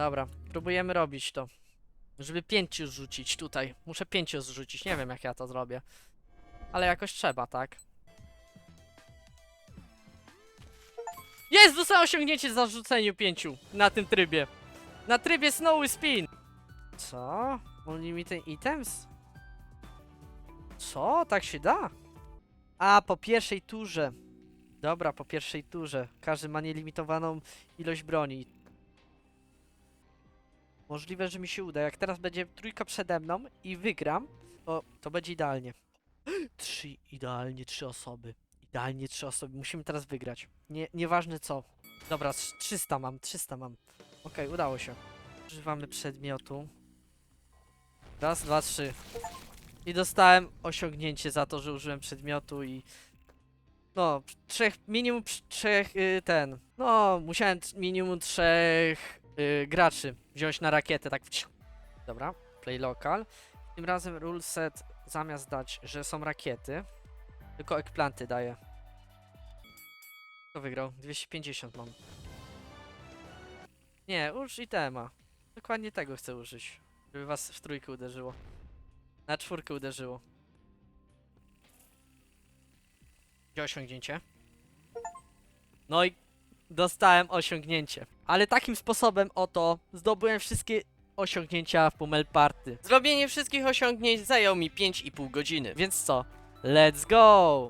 Dobra, próbujemy robić to. Żeby pięciu zrzucić tutaj. Muszę pięciu zrzucić, nie wiem jak ja to zrobię. Ale jakoś trzeba, tak? Jest! Dostałem osiągnięcie za rzuceniu pięciu na tym trybie. Na trybie Snowy Spin. Co? Unlimited items? Co? Tak się da? A, po pierwszej turze. Dobra, po pierwszej turze. Każdy ma nielimitowaną ilość broni. Możliwe, że mi się uda. Jak teraz będzie trójka przede mną i wygram, to, to będzie idealnie. Trzy, idealnie trzy osoby. Idealnie trzy osoby. Musimy teraz wygrać. Nie, nieważne co. Dobra, trz- 300 mam, 300 mam. Okej, udało się. Używamy przedmiotu. Raz, dwa, trzy. I dostałem osiągnięcie za to, że użyłem przedmiotu i... No, trzech, minimum trz- trzech, y, ten... No, musiałem minimum trzech y, graczy wziąć na rakietę, tak... wciu. Dobra, play local. Tym razem rule set zamiast dać, że są rakiety, tylko ekplanty daje. Kto wygrał? 250 mam. Nie, uż itema. Dokładnie tego chcę użyć. Żeby was w trójkę uderzyło. Na czwórkę uderzyło. Gdzie osiągnięcie? No i dostałem osiągnięcie. Ale takim sposobem oto zdobyłem wszystkie osiągnięcia w Pummel Party. Zrobienie wszystkich osiągnięć zajęło mi 5,5 godziny. Więc co? Let's go!